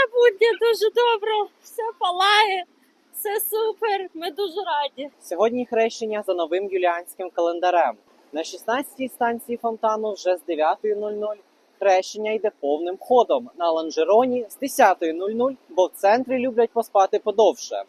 незабутнє, дуже добре. Все палає, все супер. Ми дуже раді. Сьогодні хрещення за новим юліанським календарем. На 16-й станції фонтану вже з 9.00 хрещення йде повним ходом. На ланжероні з 10.00, бо в центрі люблять поспати подовше.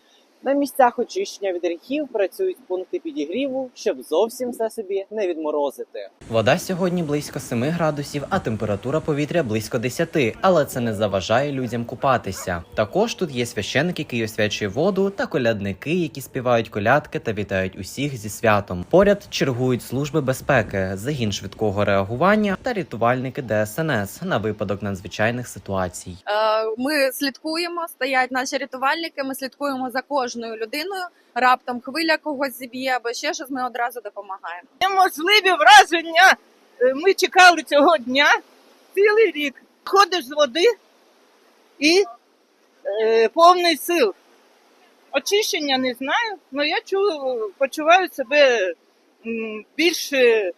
На місцях очищення від гріхів працюють пункти підігріву, щоб зовсім все собі не відморозити. Вода сьогодні близько 7 градусів, а температура повітря близько 10, але це не заважає людям купатися. Також тут є священик, який освячує воду, та колядники, які співають колядки та вітають усіх зі святом. Поряд чергують служби безпеки, загін швидкого реагування та рятувальники ДСНС на випадок надзвичайних ситуацій. Е, Ми слідкуємо, стоять наші рятувальники. Ми слідкуємо за кожною людиною. Раптом хвиля когось зіб'є або ще щось. Ми одразу допомагаємо. неможливі враження. Е, Ми чекали цього дня цілий рік. Ходиш з води і е, повний сил. Очищення не знаю, але я чую, почуваю себе більш е,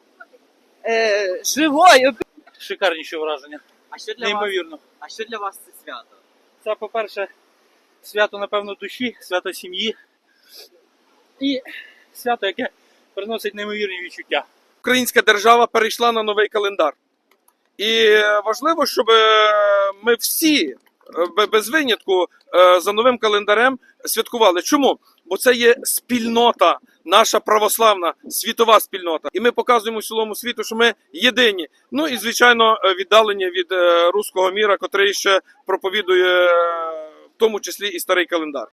е, живою. шикарніші враження. А що Неймовірно. А що для вас це свято? Це, по-перше, свято, напевно, душі, свято сім'ї і свято, яке приносить неймовірні відчуття. Українська держава перейшла на новий календар. І е, важливо, щоб е, ми всі е, без винятку за новим календарем святкували. Чому? Бо це є спільнота, наша православна світова спільнота. І ми показуємо цілому світу, що ми єдині. Ну і звичайно, віддалені від руського міра, котрий ще проповідує, тому числі і старий календар.